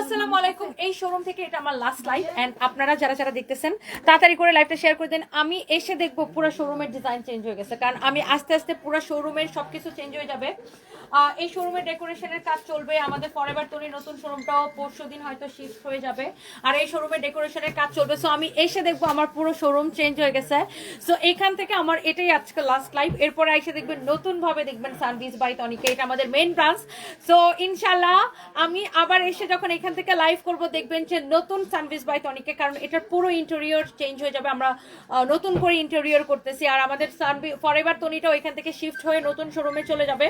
আসসালামু আলাইকুম। এই শোরুম থেকে এটা আমার লাস্ট এন্ড আপনারা যারা যারা দেখতেছেন, তাড়াতাড়ি করে শেয়ার করে দেন। আমি এসে দেখব পুরো শোরুমের ডিজাইন চেঞ্জ হয়ে গেছে, কারণ আমি আস্তে আস্তে পুরো শোরুমের চেঞ্জ হয়ে যাবে। এই শোরুমের ডেকোরেশনের কাজ চলবে, আমাদের ফরএভার তৈরি নতুন শোরুমটাও পরশু দিন হয়তো শিফট হয়ে যাবে। আর এই শোরুমের ডেকোরেশনের কাজ চলবে। সো আমি এসে দেখব আমার পুরো শোরুম চেঞ্জ হয়ে গেছে। সো এখান থেকে আমার এটাই আজকে লাস্ট এরপরে এসে দেখবেন নতুন ভাবে দেখবেন বাই এটা আমাদের মেইন ব্রাঞ্চ সো ইনশাল্লাহ আমি আবার এসে যখন এখান থেকে লাইভ করব, দেখবেন যে নতুন সানভিজ বাই তনিকে কারণ এটার পুরো ইন্টেরিয়র চেঞ্জ হয়ে যাবে। আমরা নতুন করে ইন্টেরিয়র করতেছি। আর আমাদের সানভি ফরএভার তনিটাও এখান থেকে শিফট হয়ে নতুন শোরুমে চলে যাবে।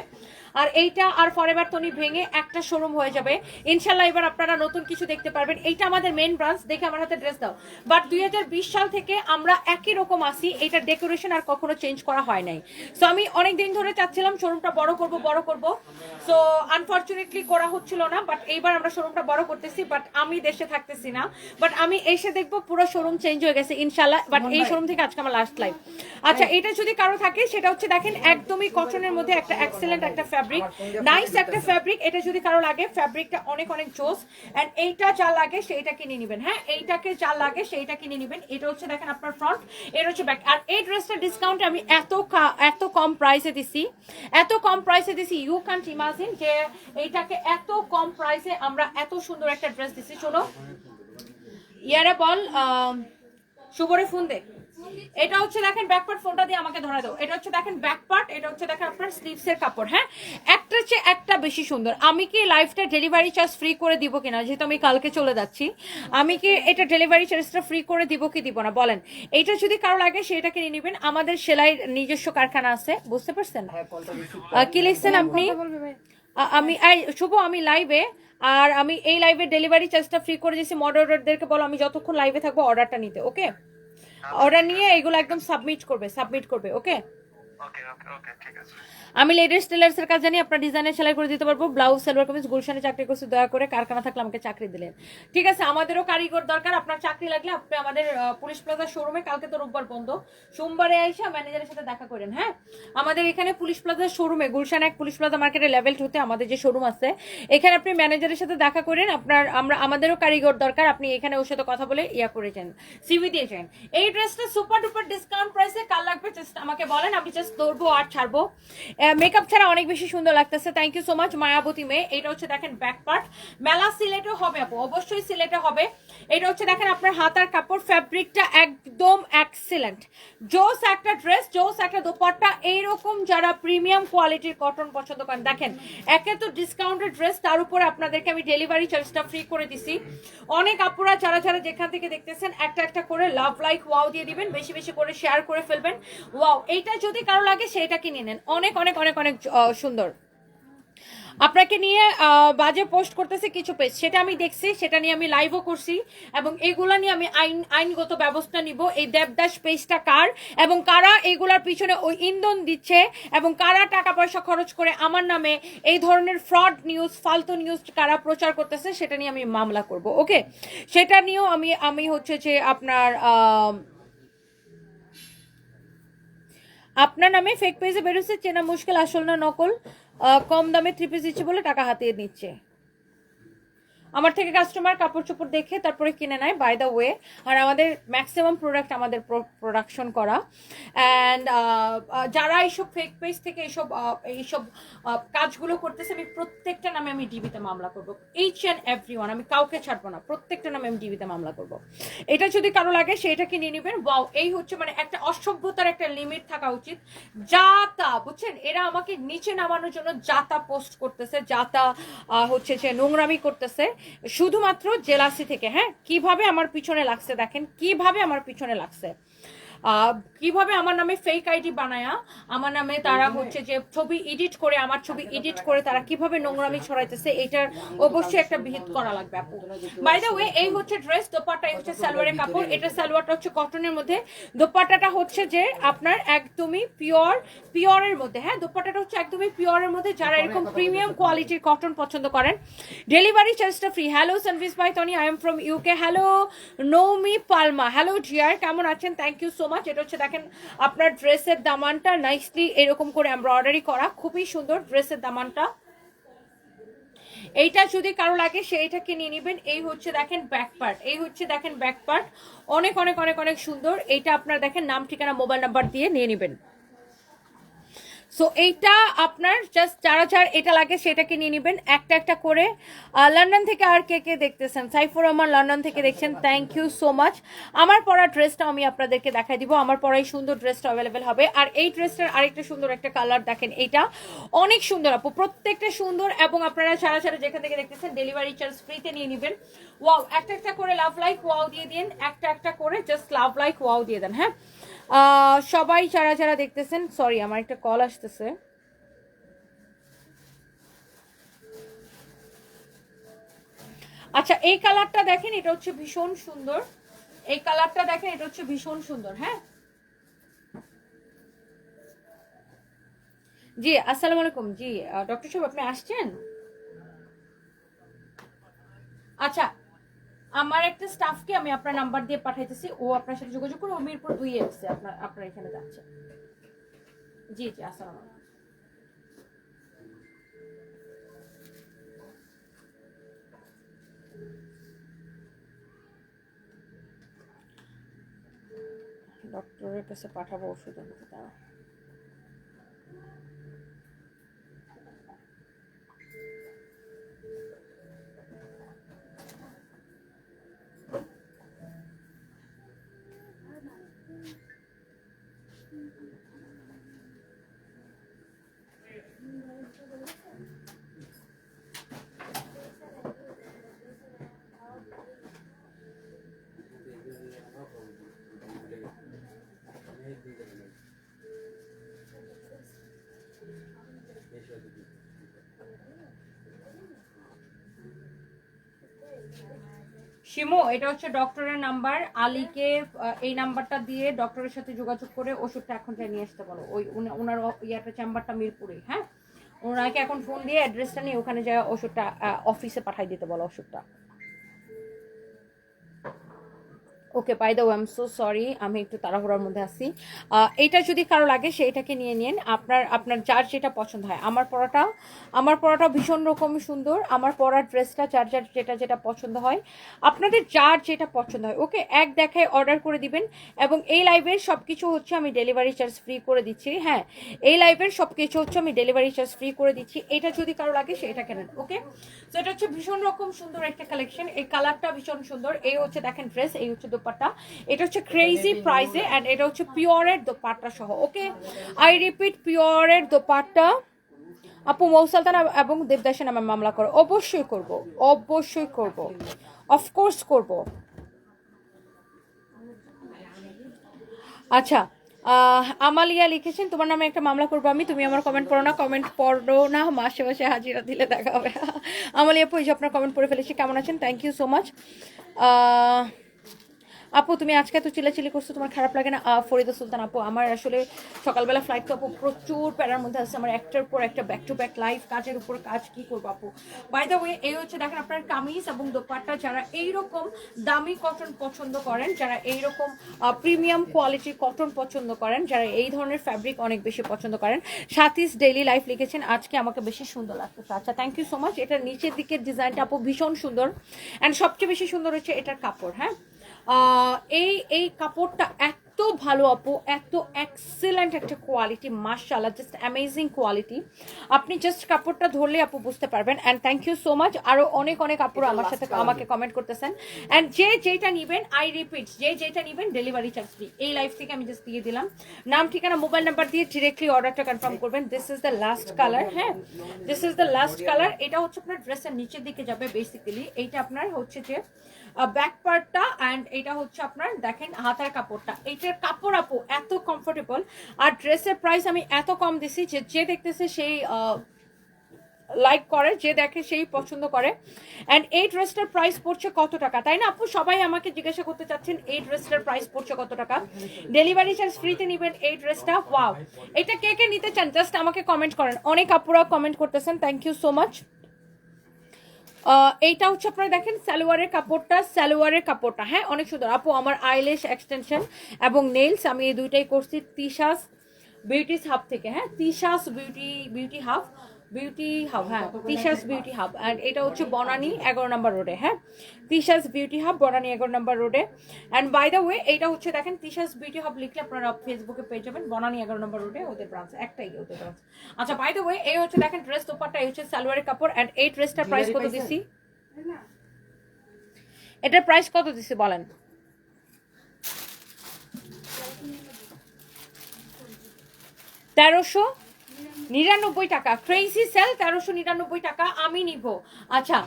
আর এইটা আর ফরএভার টনি ভেঙে একটা শোরুম হয়ে যাবে। ইনশাল্লাহ এবার আপনারা নতুন কিছু দেখতে পারবেন। এইটা আমাদের মেন ব্রাঞ্চ দেখে আমার হাতে ড্রেস দাও। বাট দুই হাজার বিশ সাল থেকে আমরা একই রকম আসি এটার ডেকোরেশন আর কখনো চেঞ্জ করা হয় নাই। সো আমি অনেক দিন ধরে চাচ্ছিলাম শোরুমটা বড় করব বড় করব। সো আনফরচুনেটলি করা হচ্ছিল না বাট এইবার আমরা শোরুমটা বড় করতেছি বাট আমি দেশে থাকতেছি না। বাট আমি এসে দেখব পুরো শোরুম চেঞ্জ হয়ে গেছে ইনশাল্লাহ। বাট এই শোরুম থেকে আজকে আমার লাস্ট লাইফ আচ্ছা এটা যদি কারও থাকে সেটা হচ্ছে দেখেন একদমই কটনের মধ্যে একটা এক্সেলেন্ট একটা ফ্যাব্রিক নাইস একটা ফ্যাব্রিক এটা যদি কারও লাগে ফ্যাব্রিকটা অনেক অনেক জোস। এন্ড এইটা যা লাগে সেইটা কিনে নেবেন। হ্যাঁ এইটাকে যা লাগে সেইটা কিনে নেবেন। এটা হচ্ছে দেখেন আপনার ফ্রন্ট এটা হচ্ছে ব্যাক আর এই ড্রেসটা ডিসকাউন্ট আমি এত এত কম প্রাইসে দিছি। এত কম প্রাইসে দিছি। ইউ ক্যান্ট ইমাজিন যে এইটাকে এত কম প্রাইসে আমরা এত সুন্দর একটা ড্রেস দিছি শোনো। ইয়ারে বল শুভরে ফোন দে এটা হচ্ছে দেখেন ব্যাক পার্ট ফোনটা দিয়ে আমাকে ধরা দাও। এটা হচ্ছে দেখেন ব্যাক পার্ট এটা হচ্ছে দেখেন আপনার স্লিভস এর কাপড় হ্যাঁ? একটা চেয়ে একটা বেশি সুন্দর। আমি কি লাইফটা ডেলিভারি চার্জ ফ্রি করে দিব কিনা? যেহেতু আমি কালকে চলে যাচ্ছি আমি কি এটা ডেলিভারি চার্জটা ফ্রি করে দিব কি দিব না? বলেন। এইটা যদি কারও লাগে সেটা কিনে নেবেন। আমাদের সেলাইয়ের নিজস্ব কারখানা আছে বুঝতে পারছেন? কি লিখছেন আপনি? আমি এই শুভ আমি লাইভে আর আমি এই লাইভে ডেলিভারি চার্জটা ফ্রি করে দিয়েছি। মডারেটরদেরকে বলো আমি যতক্ষণ লাইভে থাকব অর্ডারটা নিতে ওকে অর্ডার নিয়ে এগুলো একদম সাবমিট করবে সাবমিট করবে ওকে ওকে ওকে ওকে ঠিক আছে। আমি লেডিস টেলার্স এর কাজ জানি, আপনার ডিজাইনে সেলাই করে দিতে পারব ব্লাউজ সালোয়ার কামিজ গুলশানে চাকরি করছি, দয়া করে কারখানা থাকলে আমাকে চাকরি দিলেন। ঠিক আছে, আমাদেরও কারিগর দরকার, আপনার চাকরি লাগলে আপনি আমাদের পুলিশ প্লাজা শোরুমে কালকে তো রোববার বন্ধ। সোমবারে এসে ম্যানেজারের সাথে দেখা করেন হ্যাঁ? আমাদের এখানে পুলিশ প্লাজা শোরুমে গুলশান এক পুলিশ প্লাজা মার্কেটে লেভেল টুতে আমাদের যে শোরুম আছে, এখানে আপনি ম্যানেজারের সাথে দেখা করেন, আপনার, আমরা, আমাদেরও কারিগর দরকার, আপনি এখানে ওর সাথে কথা বলে ইয়া করেছেন সিভি দিয়ে যান। এই ড্রেসটা সুপার ডুপার ডিসকাউন্ট প্রাইসে কাল লাগবে জাস্ট আমাকে বলেন, আমি জাস্ট ধরবো আর ছাড়বো। মেকআপ ছাড়া অনেক বেশি সুন্দর লাগতেছে। থ্যাংক ইউ সো মাচ মায়াবতী মেয়ে। এটা হচ্ছে দেখেন ব্যাক পার্ট মেলা সিলেটও হবে আপু, অবশ্যই সিলেটে হবে। এটা হচ্ছে দেখেন আপনার হাতার কাপড় ফ্যাব্রিকটা একদম এক্সিলেন্ট জোস একটা ড্রেস জোস একটা দোপাট্টা, এইরকম যারা প্রিমিয়াম কোয়ালিটির কটন পছন্দ করেন। দেখেন, একে তো ডিসকাউন্টেড ড্রেস তার উপরে আপনাদেরকে আমি ডেলিভারি চার্জটা ফ্রি করে দিছি। অনেক আপুরা, যারা যারা যেখান থেকে দেখতেছেন, একটা একটা করে লাভ লাইক ওয়াও দিয়ে দিবেন, বেশি বেশি করে শেয়ার করে ফেলবেন। ওয়াও এইটা যদি কারও লাগে সেটা কিনে নেন। অনেক অনেক অনেক অনেক সুন্দর। আপনাকে নিয়ে বাজে পোস্ট করতেছে কিছু পেজ সেটা আমি দেখছি, সেটা নিয়ে আমি লাইভও করছি এবং এগুলা নিয়ে আমি আইন, আইনগত ব্যবস্থা নিব। এই দেবদাস পেজটা কার এবং কারা এগুলার পিছনে ওই ইন্ধন দিচ্ছে এবং কারা টাকা পয়সা খরচ করে আমার নামে এই ধরনের ফ্রড নিউজ ফালতু নিউজ কারা প্রচার করতেছে, সেটা নিয়ে আমি মামলা করব ওকে সেটা নিয়েও আমি আমি হচ্ছে যে আপনার আপনার নামে ফেক পেজে বেরোচ্ছে, চেনা মুশকিল, আসল না নকল কম দামে থ্রি পিস দিচ্ছে বলে টাকা হাতিয়ে নিচ্ছে। আমার থেকে কাস্টমার কাপড় চোপড় দেখে তারপরে কিনে নেয় বাই দ্য ওয়ে আর আমাদের ম্যাক্সিমাম প্রোডাক্ট আমাদের প্রোডাকশন করা। অ্যান্ড যারা এইসব ফেক পেজ থেকে এইসব এইসব কাজগুলো করতেছে আমি প্রত্যেকটা নামে আমি ডিবিতে মামলা করব। এইচ অ্যান্ড এভরি ওয়ান আমি কাউকে ছাড়বো না প্রত্যেকটা নামে আমি ডিবিতে মামলা করব। এটা যদি কারও লাগে সেটা কিনে নেবেন ওয়াও এই হচ্ছে মানে একটা অসভ্যতার একটা লিমিট থাকা উচিত। যা তা বুঝছেন? এরা আমাকে নিচে নামানোর জন্য যাতা পোস্ট করতেছে যাতা আহ, হচ্ছে যে নোংরামি করতেছে। শুধুমাত্র জেলাসি থেকে হ্যাঁ? কীভাবে আমার পিছনে লাগছে দেখেন কীভাবে আমার পিছনে লাগছে? কীভাবে আমার নামে ফেক আইডি বানায়া? আমার নামে তারা হচ্ছে যে ছবি এডিট করে আমার ছবি এডিট করে তারা কীভাবে নোংরামি ছড়াইতেছে এটার অবশ্যই একটা বিহিত করা লাগবে আপু। বাই দ্য ওয়ে এই হচ্ছে ড্রেস দোপাট্টা হচ্ছে সালোয়ারের কাপড় এটা সালোয়ারটা হচ্ছে কটনের মধ্যে। দোপাট্টাটা হচ্ছে যে আপনার একদমই পিওর পিওরের মধ্যে হ্যাঁ? দোপাট্টাটা হচ্ছে একদমই পিওরের মধ্যে যারা এরকম প্রিমিয়াম কোয়ালিটির কটন পছন্দ করেন। ডেলিভারি চার্জটা free hello service by Tony I am from UK hello Naomi Palma hello Jiar কেমন আছেন? থ্যাংক ইউ সো মাচ এটা হচ্ছে, দেখেন, আপনার ড্রেসের দামানটা নাইসলি এরকম করে এমব্রয়ডারি করা। খুবই সুন্দর ড্রেসের দামানটা। এইটা যদি কারও লাগে সেইটাকে নিয়ে নেবেন। এই হচ্ছে, দেখেন ব্যাক পার্ট এই হচ্ছে, দেখেন ব্যাক পার্ট অনেক অনেক অনেক অনেক সুন্দর। এইটা আপনার, দেখেন, নাম, ঠিকানা মোবাইল নাম্বার দিয়ে নিয়ে নেবেন। সো এইটা আপনার জাস্ট যারা যার এটা লাগে সেটাকে নিয়ে নেবেন। একটা একটা করে। লন্ডন থেকে আর কে কে দেখতেছেন? সাইফুর রহমান লন্ডন থেকে দেখছেন। থ্যাংক ইউ সো মাচ আমার পরা ড্রেসটা আমি আপনাদেরকে দেখাই দিব। আমার পরা এই সুন্দর ড্রেসটা অ্যাভেলেবেল হবে। আর এই ড্রেসটার আরেকটা সুন্দর একটা কালার দেখেন। এইটা অনেক সুন্দর আপু। প্রত্যেকটা সুন্দর এবং আপনারা সারা সারা যেখান থেকে দেখতেছেন ডেলিভারি চার্জ ফ্রিতে নিয়ে নেবেন। ওয়াও একটা একটা করে লাভ লাইক ওয়াও দিয়ে দিন। একটা একটা করে জাস্ট লাভ লাইক ওয়াও দিয়ে দেন হ্যাঁ? সবাই যারা যারা দেখতেছেন সরি আমার একটা কল আসতেছে। আচ্ছা এই কালারটা দেখেন, এটা হচ্ছে ভীষণ সুন্দর। এই কালারটা দেখেন, এটা হচ্ছে ভীষণ সুন্দর হ্যাঁ? জি, আসসালামু আলাইকুম। জি ডক্টর সাহেব, আপনি আসছেন? আচ্ছা আমার একটা স্টাফকে আমি আপনার নাম্বার দিয়ে পাঠাইতেছি, ও আপনার সাথে যোগাযোগ করে, ও মিরপুর দুই এসছে আপনার আপনার এখানে যাচ্ছে। জি জি, আসসালামু ডক্টরের কাছে পাঠাবো ওষুধ আনতে তারা শিমু, এটা হচ্ছে ডক্টরের নাম্বার আলীকে এই নাম্বারটা দিয়ে ডক্টরের সাথে যোগাযোগ করে ওষুধটা এখন নিয়ে আসতে বলো। ওই ওনার ইয়াটা চেম্বারটা মিরপুরে হ্যাঁ? ওনাকে এখন ফোন দিয়ে অ্যাড্রেসটা নিয়ে ওখানে যা ওষুধটা অফিসে পাঠাই দিতে বলো ওষুধটা। Okay by the way so sorry আমি একটু তাড়াহুড়ার মধ্যে আছি। এটা যদি কারও লাগে সেইটাকে নিয়ে নিন। আপনার আপনার যার যেটা পছন্দ হয়। আমার পড়াটা আমার পড়াটা ভীষণ রকম সুন্দর। আমার পরার ড্রেসটা যার যার যেটা যেটা পছন্দ হয়, আপনাদের যার যেটা পছন্দ হয়। ওকে এক দেখায় অর্ডার করে দিবেন এবং এই লাইভের সব কিছু হচ্ছে আমি ডেলিভারি চার্জ ফ্রি করে দিচ্ছি। হ্যাঁ এই লাইভের সব কিছু হচ্ছে আমি ডেলিভারি চার্জ ফ্রি করে দিচ্ছি। এটা যদি কারও লাগে সেটা কেনেন ওকে তো এটা হচ্ছে ভীষণ রকম সুন্দর একটা কালেকশন এই কালারটা ভীষণ সুন্দর। এই হচ্ছে দেখেন ড্রেস এই হচ্ছে দোপাট্টা। এটা হচ্ছে ক্রেজি প্রাইসে অ্যান্ড এটা হচ্ছে পিওরের দোপাট্টা সহ ওকে আই রিপিট পিওরের দোপাট্টা। আপু মৌসালতানা এবং দেবদাসে নামে মামলা করো। অবশ্যই করব অবশ্যই করব। অফকোর্স করব। আচ্ছা আহ, আমালিয়া লিখেছেন তোমার নামে একটা মামলা করব আমি তুমি আমার কমেন্ট পড়ো না কমেন্ট পড়ো না মাসে মাসে হাজিরা দিলে দেখা হবে। আমালিয়া যে আপনার কমেন্ট পড়ে ফেলেছি কেমন আছেন? থ্যাংক ইউ সো মাচ আপু, তুমি আজকে এত চিল্লাচিল্লি করছ, তোমার খারাপ লাগে না? ফরিদা সুলতান আপু, আমার আসলে সকালবেলা ফ্লাইট তো আপু প্রচুর প্যারার মধ্যে আছে, আমার একটার পর একটা ব্যাক টু ব্যাক লাইফ কাজের উপর কাজ কি করব আপু? বাই দ্য ওয়ে এই হচ্ছে দেখেন আপনার কামিজ এবং দোপাট্টা, যারা এইরকম দামি কটন পছন্দ করেন, যারা এইরকম প্রিমিয়াম কোয়ালিটির কটন পছন্দ করেন, যারা এই ধরনের ফ্যাব্রিক অনেক বেশি পছন্দ করেন সাথিস ডেইলি লাইফ লিখেছেন, আজকে আমাকে বেশি সুন্দর লাগতেছে। আচ্ছা থ্যাংক ইউ সো মাচ এটার নিচের দিকের ডিজাইনটা আপু ভীষণ সুন্দর। অ্যান্ড সবচেয়ে বেশি সুন্দর হচ্ছে এটার কাপড় হ্যাঁ? এই এই কাপড়টা এত ভালো আপু এত এক্সেলেন্ট একটা কোয়ালিটি মার্শাল্লাহ জাস্ট অ্যামেজিং কোয়ালিটি আপনি জাস্ট কাপড়টা ধরলে আপু বুঝতে পারবেন। And thank you so much আরও অনেক অনেক আপুরা আমার সাথে আমাকে কমেন্ট করতেছেন। অ্যান্ড যে যেটা নিবেন আই রিপিট যে যেটা নিবেন ডেলিভারি চার্জ ফ্রি এই লাইফ থেকে আমি জাস্ট দিয়ে দিলাম। নাম ঠিকানা মোবাইল নাম্বার দিয়ে ডিরেক্টলি অর্ডারটা কনফার্ম করবেন। This is the last colour হ্যাঁ? This is the last colour এটা হচ্ছে আপনার ড্রেসের নিচের দিকে যাবে বেসিক্যালি এইটা আপনার হচ্ছে যে ব্যাক পার্টটা অ্যান্ড এটা হচ্ছে আপনার দেখেন হাতার কাপড়টা। এইটার কাপড় আপু এত কমফোর্টেবল আর ড্রেসের প্রাইস আমি এত কম দিছি যে যে দেখতেছে সেই লাইক করে, যে দেখে সেই পছন্দ করে। অ্যান্ড এই ড্রেসটার প্রাইস পড়ছে কত টাকা? তাই না আপু? সবাই আমাকে জিজ্ঞাসা করতে চাচ্ছেন, এই ড্রেসটার প্রাইস পড়ছে কত টাকা? ডেলিভারি চার্জ ফ্রিতে নেবেন এই ড্রেসটা ওয়াও এটা কে কে নিতে চান? জাস্ট আমাকে কমেন্ট করেন। অনেক আপুরা কমেন্ট করতেছেন। থ্যাংক ইউ সো মাচ এইটা হচ্ছে আপনারা দেখেন, সালোয়ারের কাপড়টা সালোয়ারের কাপড়টা। হ্যাঁ অনেক সুন্দর। আপু, আমার আইলেশ এক্সটেনশন এবং নেলস আমি এই দুইটাই করছি তিশাস বিউটিস হাফ থেকে। হ্যাঁ Tisha's beauty beauty hub beauty hub হ্যাঁ তিশাস বিউটি হাব অ্যান্ড এটা হচ্ছে বনানি এগারো নম্বর রোডে হ্যাঁ? তিশাস বিউটি হাব বনানি এগারো নম্বর রোডে অ্যান্ড বাই দ্য ওয়ে এটা হচ্ছে দেখেন তিশাস বিউটি হাব লিখলে আপনারা ফেসবুকে পেয়ে যাবেন বনানি এগারো নম্বর রোডে ওদের ব্রাঞ্চ একটাই ওদের ব্রাঞ্চ আচ্ছা বাই দ্য ওয়ে এই হচ্ছে দেখেন ড্রেস দোপাট্টা এই হচ্ছে সালোয়ারের কাপড় অ্যান্ড এই ড্রেসটার প্রাইস কত দিছি? এটার প্রাইস কত দিছি বলেন? তেরোশো নিরানব্বই টাকা। ক্রেজি সেল তেরোশো নিরানব্বই টাকা আমি নিব। আচ্ছা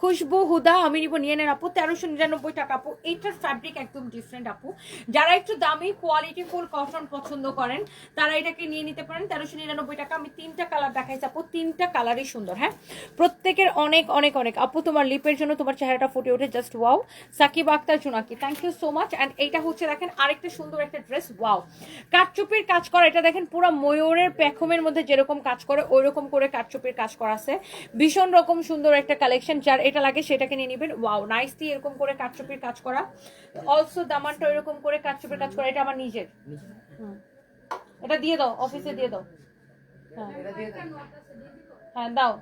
খুশবু, হুদা আমি নিব নিয়ে নেন আপু, তেরোশো নিরানব্বই টাকা আপু। এইটার ফ্যাব্রিক একদম ডিফারেন্ট আপু। যারা একটু দামি কোয়ালিটি ফুল কটন পছন্দ করেন, তারা এটাকে নিয়ে নিতে পারেন, তেরোশো নিরানব্বই টাকা। আমি তিনটা কালার দেখাইছি আপু, তিনটা কালারই সুন্দর হ্যাঁ? প্রত্যেকের অনেক অনেক অনেক। আপু, তোমার লিপের জন্য তোমার চেহারাটা ফুটে ওঠে just wow Sakib Akter, Jonaki thank you so much and এইটা হচ্ছে, দেখেন, আরেকটা সুন্দর একটা ড্রেস ওয়াও কাঠচুপির কাজ করা, এটা দেখেন, পুরো ময়ূরের পেখমের মধ্যে যেরকম কাজ করে ওই রকম করে কাঠচুপির কাজ করা আছে। ভীষণ রকম সুন্দর একটা কালেকশন যার এটা লাগে সেটাকে নিয়ে নেবেন। ওয়াও নাইসলি এরকম করে কাঠচুপির কাজ করা। অলসো দামানটা এরকম করে কাঠচুপির কাজ করা। এটা আমার নিজের। এটা দিয়ে দাও অফিসে দিয়ে দাও। হ্যাঁ। হ্যাঁ দাও।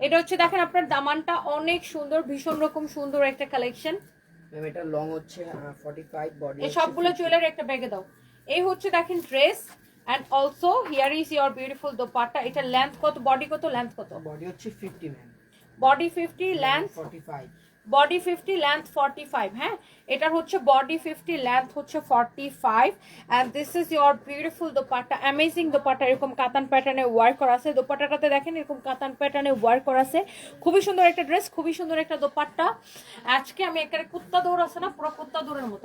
এটা হচ্ছে দেখেন আপনার দামানটা অনেক সুন্দর ভীষণ রকম সুন্দর একটা কালেকশন ম্যাম এটা লং হচ্ছে ফর্টি ফাইভ বডি এই সবগুলো জুয়েলারি একটা ব্যাগে দাও। এই হচ্ছে দেখেন dress and also here is your beautiful dupatta. এটা লেন্থ কত? বডি কত? লেন্থ কত? বডি হচ্ছে fifty ma'am body fifty length forty five body fifty length forty five হ্যাঁ? এটার হচ্ছে বডি ফিফটি লেন্থ হচ্ছে forty five and this is your beautiful dupatta amazing dupatta এরকম কাতান প্যাটার্নে ওয়ার্ক করা আছে। দোপাট্টাটাতে দেখেন এরকম কাতান প্যাটার্নে ওয়ার্ক করা আছে। খুবই সুন্দর একটা ড্রেস খুবই সুন্দর একটা দোপাট্টা। আজকে আমি একটা কুত্তা দৌড় আছে না পুরো কুত্তা দৌড়ের মতো।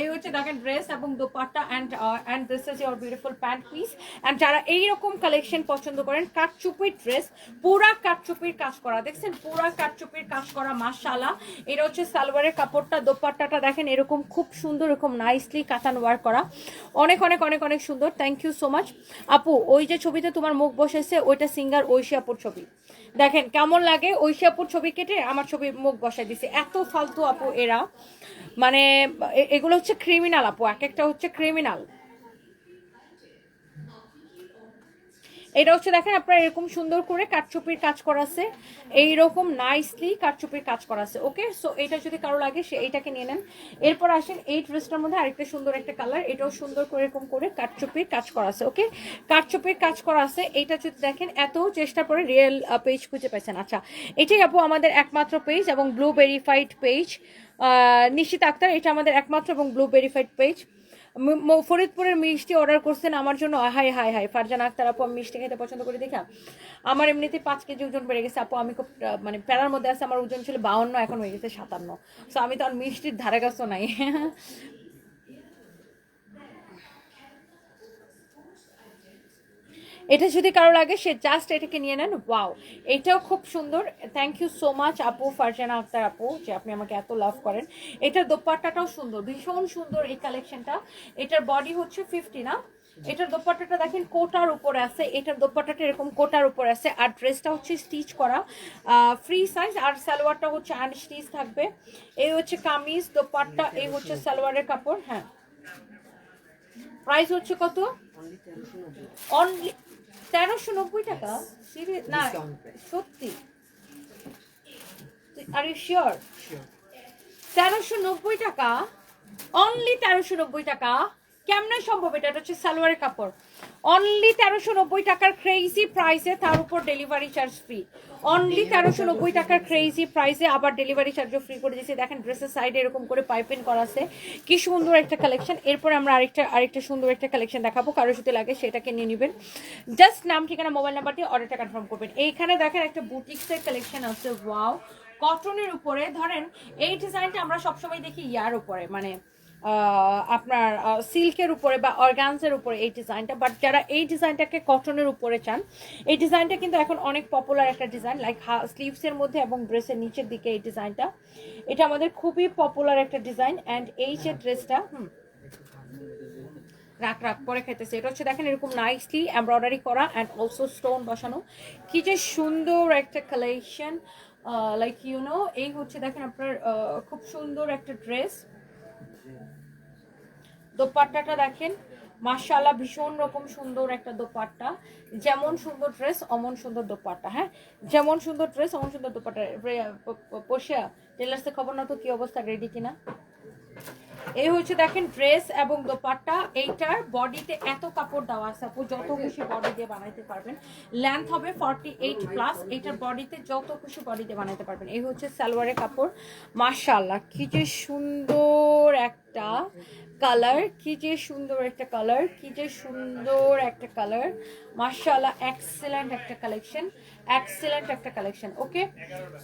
এই হচ্ছে দেখেন ড্রেস এবং dupatta and and this is your beautiful pant piece and যারা এইরকম কালেকশন পছন্দ করেন কাঠচুপির ড্রেস পুরা কাঠচুপির কাজ করা। দেখছেন পুরা কাঠচুপির কাজ করা, মাশাআল্লাহ। এটা হচ্ছে সালোয়ারের কাপড়টা, দোপাট্টাটা দেখেন, এরকম খুব সুন্দর, এরকম নাইসলি কাতান ওয়ার্ক করা। অনেক অনেক অনেক অনেক সুন্দর। থ্যাংক ইউ সো মাচ আপু, ওই যে ছবিতে তোমার মুখ বসেছে, ওইটা সিঙ্গার ঐশিয়াপুর ছবি। দেখেন কেমন লাগে ঐশিয়াপুর ছবি কেটে আমার ছবি মুখ বসাই দিছে। এত ফালতু আপু এরা। মানে এগুলো হচ্ছে ক্রিমিনাল আপু, এক একটা হচ্ছে ক্রিমিনাল এটা হচ্ছে দেখেন আপনার এরকম সুন্দর করে কাঠচুপির কাজ করা আছে। এইরকম নাইসলি কাঠচুপির কাজ করা আছে ওকে সো এটা যদি কারও লাগে, সে এইটাকে নিয়ে নেন। এরপর আসেন এই ড্রেসটার মধ্যে আরেকটা সুন্দর একটা কালার এটাও সুন্দর করে এরকম করে কাঠচুপির কাজ করা আছে ওকে কাঠচুপির কাজ করা আছে এটা যদি দেখেন, এত চেষ্টা করে রিয়েল পেজ খুঁজে পাইছেন। আচ্ছা এটাই আপু আমাদের একমাত্র পেজ এবং ব্লু ভেরিফাইড পেজ নিশ্চিত আক্তার, এটা আমাদের একমাত্র এবং ব্লু ভেরিফাইড পেজ ফরিদপুরের মিষ্টি অর্ডার করছেন আমার জন্য। Hi hi hi Farzan Akter আপু, আমি মিষ্টি খেতে পছন্দ করি, দেখা। আমার এমনিতে পাঁচ কেজি ওজন বেড়ে গেছে। আপু, আমি খুব মানে প্যারার মধ্যে আছে, আমার ওজন ছিল বাউন্ন, এখন হয়ে গেছে সাতান্ন। সো আমি তো আর মিষ্টির ধারে কাছেও নাই। এটা যদি কারও লাগে, সে জাস্ট এটাকে নিয়ে নেন। ওয়াও এটাও খুব সুন্দর। থ্যাংক ইউ সো মাচ আপু, ফারজানা আক্তার আপু, যে আপনি আমাকে এত লাভ করেন। এটার দোপাট্টাটাও সুন্দর, ভীষণ সুন্দর এই কালেকশনটা এটার বডি হচ্ছে ফিফটি না? এটার দোপাট্টাটা দেখেন কোটার উপরে আছে, এটার দোপাট্টাটা এরকম কোটার উপরে আছে, আর ড্রেসটা হচ্ছে স্টিচ করা। ফ্রি সাইজ আর সালোয়ারটা হচ্ছে আন স্টিচ থাকবে। এই হচ্ছে কামিজ, দোপাট্টা, এই হচ্ছে সালোয়ারের কাপড় হ্যাঁ। প্রাইস হচ্ছে কত? অনলি তেরোশো নব্বই টাকা? না সত্যি। আর ইউ শিওর শিওর তেরোশো নব্বই টাকা অনলি তেরোশো নব্বই টাকা। কেমন সম্ভব এটা? এটা হচ্ছে সালোয়ারের কাপড়। অনলি তেরোশো নব্বই টাকার ক্রেজি প্রাইসে তার উপর ডেলিভারি চার্জ ফ্রি অনলি তেরোশো নব্বই টাকার ক্রেজি প্রাইসে আবার ডেলিভারি চার্জও ফ্রি করে দিয়েছে। দেখেন ড্রেসের সাইডে এরকম করে পাইপিং করা আছে। কি সুন্দর একটা কালেকশন এরপর আমরা আরেকটা আরেকটা সুন্দর একটা কালেকশন দেখাবো। কারও যদি লাগে সেটাকে নিয়ে নেবেন। জাস্ট নাম, ঠিকানা মোবাইল নাম্বার দিয়ে অর্ডারটা কনফার্ম করবেন। এইখানে দেখেন একটা বুটিক্সের কালেকশন আছে। ওয়াও কটনের উপরে, ধরেন, এই ডিজাইনটা আমরা সবসময় দেখি ইয়ার উপরে। মানে আপনার সিল্কের উপরে বা অর্গানসের উপরে এই ডিজাইনটা বাট যারা এই ডিজাইনটাকে কটনের উপরে চান, এই ডিজাইনটা কিন্তু এখন অনেক পপুলার একটা ডিজাইন লাইক হা স্লিভসের মধ্যে এবং ড্রেসের নিচের দিকে এই ডিজাইনটা। এটা আমাদের খুবই পপুলার একটা ডিজাইন অ্যান্ড এই যে ড্রেসটা হুম, রাখ রাখ, পরে খাইতেছে। এটা হচ্ছে দেখেন এরকম নাইসলি এমব্রয়ডারি করা অ্যান্ড অলসো স্টোন বসানো। কি যে সুন্দর একটা কালেকশন লাইক ইউ নো এই হচ্ছে দেখেন আপনার খুব সুন্দর একটা ড্রেস দোপাট্টাটা দেখেন মার্শাল্লাহ ভীষণ রকম সুন্দর একটা দোপাট্টা। যেমন সুন্দর ড্রেস অমন সুন্দর দোপাট্টা হ্যাঁ? যেমন সুন্দর ড্রেস অমন সুন্দর দোপাট্টা। পোষিয়া টেলার্সে খবর না তো কি অবস্থা রেডি কিনা? এই হচ্ছে দেখেন ড্রেস এবং দোপাট্টা। এইটার বডিতে এত কাপড় দেওয়া আছে আপু, যত খুশি বডি দিয়ে বানাইতে পারবেন। লেন্থ হবে ফর্টি এইট প্লাস এইটার বডিতে যত খুশি বডি দিয়ে বানাইতে পারবেন। এই হচ্ছে সালোয়ারের কাপড়। মাশাআল্লাহ, কি যে সুন্দর একটা কালার কি যে সুন্দর একটা কালার কি যে সুন্দর একটা কালার মাশাআল্লাহ এক্সেলেন্ট একটা কালেকশন এক্সেলেন্ট একটা কালেকশন ওকে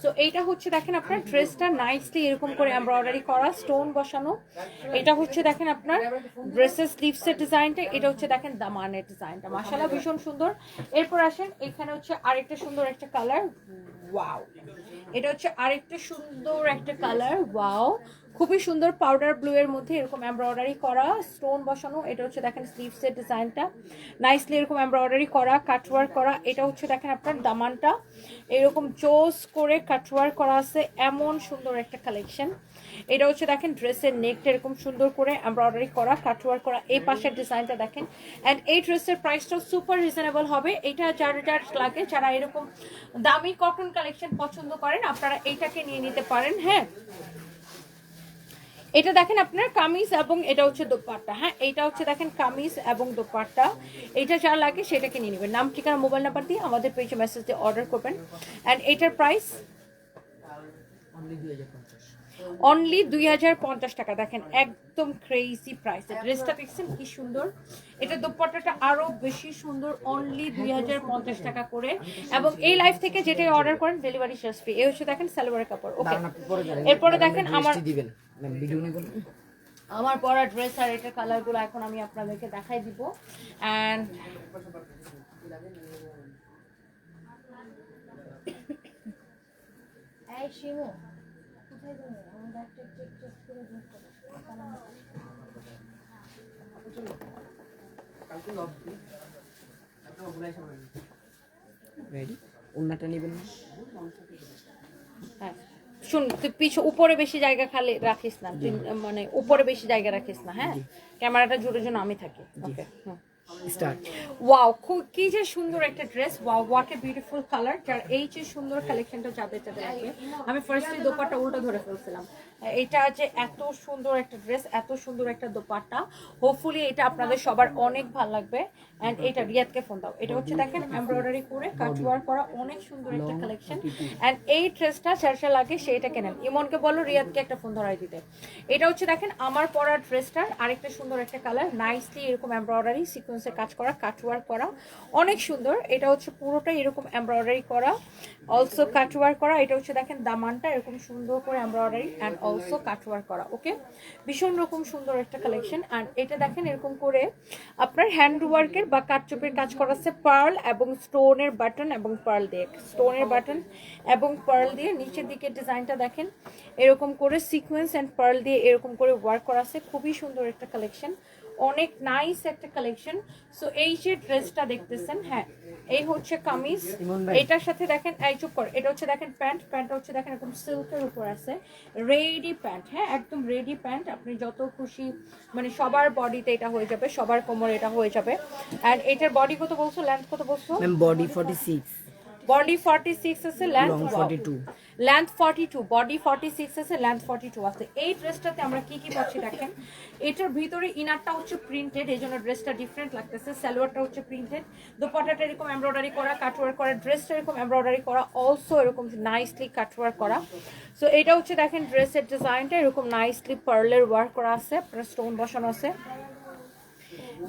সো এইটা হচ্ছে দেখেন আপনার ড্রেসটা নাইসলি এরকম করে এমব্রয়ডারি করা স্টোন বসানো। এটা হচ্ছে দেখেন আপনার ড্রেসের স্লিভসের ডিজাইনটা এটা হচ্ছে দেখেন দামানের ডিজাইনটা মাশাআল্লাহ, ভীষণ সুন্দর। এরপর আসেন, এখানে হচ্ছে আরেকটা সুন্দর একটা কালার ওয়াও এটা হচ্ছে আরেকটা সুন্দর একটা কালার ওয়াও খুবই সুন্দর পাউডার ব্লু এর মধ্যে এরকম এমব্রয়ডারি করা স্টোন বসানো, এটা হচ্ছে দেখেন স্লিভসের ডিজাইনটা নাইসলি এরকম এমব্রয়ডারি করা কাটওয়ার্ক করা, এটা হচ্ছে দেখেন আপনার দামানটা। এরকম চোস করে কাটওয়ার্ক করা আছে, এমন সুন্দর একটা কালেকশন এটা হচ্ছে দেখেন ড্রেসের নেকটা এরকম সুন্দর করে এমব্রয়ডারি করা কাটওয়ার্ক করা, এই পাশের ডিজাইনটা দেখেন। অ্যান্ড এই ড্রেসের প্রাইসটাও সুপার রিজনেবল হবে। এটা যার যার লাগে, যারা এরকম দামি কটন কালেকশন পছন্দ করেন, আপনারা এইটাকে নিয়ে নিতে পারেন হ্যাঁ? এটা দেখেন আপনার কামিজ এবং এটা হচ্ছে দোপাট্টা হ্যাঁ? এটা হচ্ছে দেখেন কামিজ এবং দোপাট্টা। এটা যা লাগে সেটাকে নিয়ে নেবেন। নাম, ঠিকানা, মোবাইল নাম্বার দিয়ে আমাদের পেজে মেসেজ দিয়ে অর্ডার করবেন। অ্যান্ড এটার প্রাইস অনলি দুই হাজার পঞ্চাশ টাকা। দেখেন একদম ক্রেজি প্রাইস ড্রেসটা দেখছেন কি সুন্দর? এটা দোপাট্টাটা আরও বেশি সুন্দর অনলি দুই হাজার পঞ্চাশ টাকা করে। এবং এই লাইফ থেকে যেটাই অর্ডার করেন ডেলিভারি চার্জ ফ্রি এই হচ্ছে দেখেন সালোয়ারের কাপড়। ওকে এরপরে দেখেন আমার আমার পরা ড্রেস আর এটার কালারগুলো এখন আমি আপনাদেরকে দেখাই দিব। অ্যান্ড এই শিমু রেডি অন্যটা নেবেন হ্যাঁ। শুন তুই পিছু উপরে বেশি জায়গা খালি রাখিস না। তুই মানে উপরে বেশি জায়গা রাখিস না হ্যাঁ? ক্যামেরাটা জুড়ে জন্য আমি থাকি। ওকে হুম। স্টার্ট ওয়াও কি যে সুন্দর একটা dress wow what a beautiful colour যার এই যে সুন্দর কালেকশনটা যাদের লাগবে আমি ফার্স্টে দোপাটা উল্টো ধরে ফেলছিলাম। এটা যে এত সুন্দর একটা ড্রেস এত সুন্দর একটা দোপাট্টা। হোপফুলি এটা আপনাদের সবার অনেক ভালো লাগবে। এন্ড এটা রিয়াদকে ফোন দাও। এটা হচ্ছে দেখেন এমব্রয়ডারি করে কাটওয়ার করা অনেক সুন্দর একটা কালেকশন এন্ড এই ড্রেসটা শেরশা লাগে সেইটা কেনেন। ইমনকে বলো রিয়াদকে একটা ফোন ধরাই দিতে। এটা হচ্ছে দেখেন আমার পরা ড্রেসটার আরেকটা সুন্দর একটা কালার নাইসলি এরকম এমব্রয়ডারি সিকোয়েন্সের কাজ করা কাটওয়ার করা। অনেক সুন্দর। এটা হচ্ছে পুরোটাই এরকম এমব্রয়ডারি করা। অলসো কাটওয়ার করা। এটা হচ্ছে দেখেন দামানটা এরকম সুন্দর করে এমব্রয়ডারি অ্যান্ড অলসো কাটওয়ার করা ওকে ভীষণ রকম সুন্দর একটা কালেকশন আর এটা দেখেন এরকম করে আপনার হ্যান্ড ওয়ার্কের বা কাটচুপের কাজ করা আছে পার্ল এবং স্টোনের বাটন এবং পার্ল দিয়ে। স্টোনের বাটন এবং পার্ল দিয়ে নিচের দিকে ডিজাইনটা দেখেন, এরকম করে সিকোয়েন্স অ্যান্ড পার্ল দিয়ে এরকম করে ওয়ার্ক করা আছে। খুবই সুন্দর একটা কালেকশন অনেক নাইস একটা কালেকশন সো এই যে ড্রেসটা দেখতেছেন হ্যাঁ এই হচ্ছে কামিজ। এটার সাথে দেখেন এই চুপ কর এটা হচ্ছে দেখেন প্যান্ট প্যান্টটা হচ্ছে দেখেন এরকম সিল্কের উপর আছে। রেডি প্যান্ট হ্যাঁ একদম রেডি প্যান্ট আপনি যত খুশি মানে সবার বডিতে এটা হয়ে যাবে সবার কোমরে এটা হয়ে যাবে। অ্যান্ড এটার বডি কত বলছো? লেন্থ কত বলছো? Body forty six body forty six আছে length long forty two length forty two body forty six আছে লেন্থ ফর্টি টু আছে এই ড্রেসটাতে আমরা কি কি পাচ্ছি দেখেন? এটার ভিতরে ইনারটা হচ্ছে প্রিন্টেড এই জন্য ড্রেসটা ডিফারেন্ট লাগতেছে। সালোয়ারটা হচ্ছে প্রিন্টেড দোপাটাটা এরকম এমব্রয়ডারি করা কাটওয়ার করা ড্রেসটা এরকম এমব্রয়ডারি করা অলসো এরকম নাইসলি কাটওয়ার করা। সো এটা হচ্ছে দেখেন ড্রেসের ডিজাইনটা এরকম নাইসলি পার্লের ওয়ার্ক করা আছে স্টোন বসানো আছে।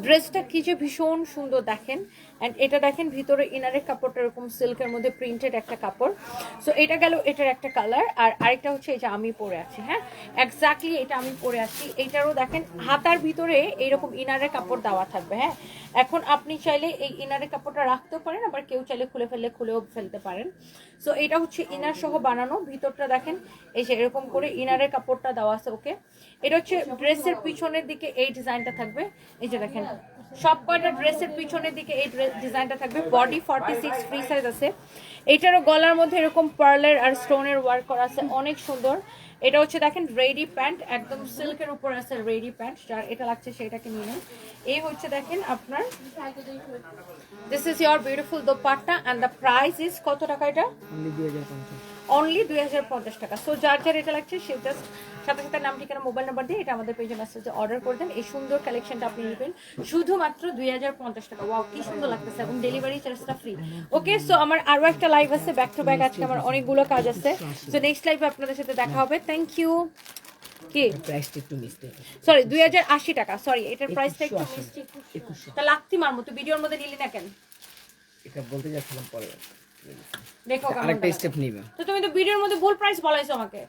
ড্রেসটা কি যে ভীষণ সুন্দর দেখেন। অ্যান্ড এটা দেখেন, ভিতরে ইনারের কাপড়টা এরকম সিল্কের মধ্যে প্রিন্টেড একটা কাপড়। সো এটা গেল এটার একটা কালার আর আরেকটা হচ্ছে এই যে আমি পরে আছি হ্যাঁ? এক্স্যাক্টলি এটা আমি পরে আছি। এইটারও দেখেন, হাতার ভিতরে এইরকম ইনারের কাপড় দেওয়া থাকবে হ্যাঁ? এখন আপনি চাইলে এই ইনারের কাপড়টা রাখতেও পারেন, আবার কেউ চাইলে খুলে ফেললে, খুলেও ফেলতে পারেন। সো এটা হচ্ছে ইনার সহ বানানো। ভিতরটা দেখেন, এই যে এরকম করে ইনারের কাপড়টা দেওয়া আছে ওকে। এটা হচ্ছে ড্রেসের পিছনের দিকে এই ডিজাইনটা থাকবে। এই যে দেখেন, সব কয়টা ড্রেসের পিছনের দিকে এই ড্রেস ডিজাইনটা থাকবে। Body forty six free size আছে। এটারও গলার মধ্যে এরকম পার্লের আর স্টোনের ওয়ার্ক করা আছে। অনেক সুন্দর। এটা হচ্ছে দেখেন রেডি প্যান্ট একদম সিল্কের উপর আছে রেডি প্যান্ট যার এটা লাগছে সেটাকে নিয়ে নেন। এই হচ্ছে দেখেন আপনার this is your beautiful dupatta and the price is কত টাকা এটা? অনলি দুই হাজার পঞ্চাশ। টাকা। সো যার যার এটা লাগছে সে জাস্ট সাথে সাথে নাম ঠিকানা মোবাইল নাম্বার দিয়ে এটা আমাদের পেজে মেসেজে অর্ডার করে দেন। এই সুন্দর কালেকশনটা আপনি নেবেন। শুধুমাত্র দুই হাজার পঞ্চাশ টাকা। ওয়াও কি সুন্দর লাগতেছে। এবং ডেলিভারি চার্জটা ফ্রি ওকে সো আমার আরও একটা লাইভ আছে ব্যাক টু ব্যাক আজকে আমার অনেকগুলো কাজ আছে। সো নেক্সট লাইভে আপনাদের সাথে দেখা হবে। থ্যাংক ইউ কি? প্রাইসটা একটু মিস্টেক সরি দুই হাজার আশি টাকা। সরি এটার প্রাইসটা একটু 2180 তা লাগতি মার মতো ভিডিওর মধ্যে নিলি না কেন? এটা বলতে যাচ্ছিলাম পরে। দেখো আরেকটা স্টেপ নিবে। তো তুমি তো ভিডিওর মধ্যে ভুল প্রাইস বলাইছো আমাকে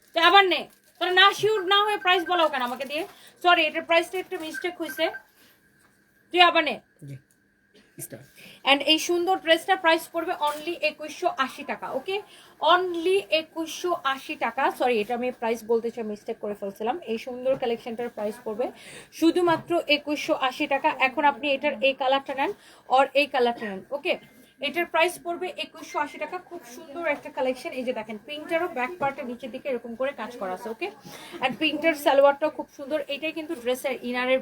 তো আবার নে। তোরা না শিওর না হয়ে প্রাইস বলাও কেন আমাকে দিয়ে? সরি এটার প্রাইসটা একটু মিস্টেক হয়েছে তুই আবার নে। অ্যান্ড এই সুন্দর ড্রেসটা প্রাইস পড়বে অনলি একুশশো আশি টাকা ওকে অনলি একুশশো আশি টাকা। সরি এটা আমি প্রাইস বলতে চাই মিস্টেক করে ফেলছিলাম। এই সুন্দর কালেকশনটার প্রাইস পড়বে শুধুমাত্র একুশশো আশি টাকা। এখন আপনি এটার এই কালারটা নেন আর এই কালারটা নেন ওকে এটার প্রাইস পড়বে একুশশো আশি টাকা। খুব সুন্দর একটা কালেকশন এই যে দেখেন প্রিন্টারও ব্যাক পার্টের নিচের দিকে এরকম করে কাজ করা আছে ওকে অ্যান্ড প্রিন্টার সালোয়ারটাও খুব সুন্দর। এটাই কিন্তু ড্রেসের ইনারের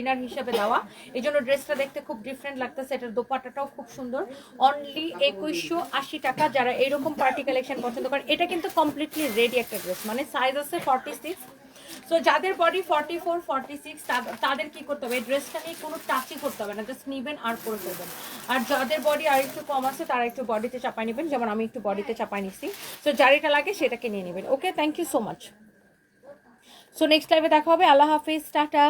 ইনার হিসাবে দেওয়া। এই জন্য ড্রেসটা দেখতে খুব ডিফারেন্ট লাগতেছে। এটার দোপাট্টাটাও খুব সুন্দর। অনলি একুশশো আশি টাকা যারা এরকম পার্টি কালেকশন পছন্দ করেন, এটা কিন্তু কমপ্লিটলি রেডি একটা ড্রেস মানে সাইজ আছে ফর্টি সিক্স সো যাদের body forty four forty six তাদের কি করতে হবে? এই ড্রেসটা নিয়ে কোনো টাচই করতে হবে না। জাস্ট নেবেন আর পরে ফেলবেন। আর যাদের বডি আর একটু কম আছে, তারা একটু বডিতে চাপাই নেবেন। যেমন আমি একটু বডিতে চাপাই নিচ্ছি সো যার এটা লাগে, সেটাকে নিয়ে নেবেন। Okay thank you so much so next টাইমে দেখা হবে। আল্লাহ হাফিজ, টাটা।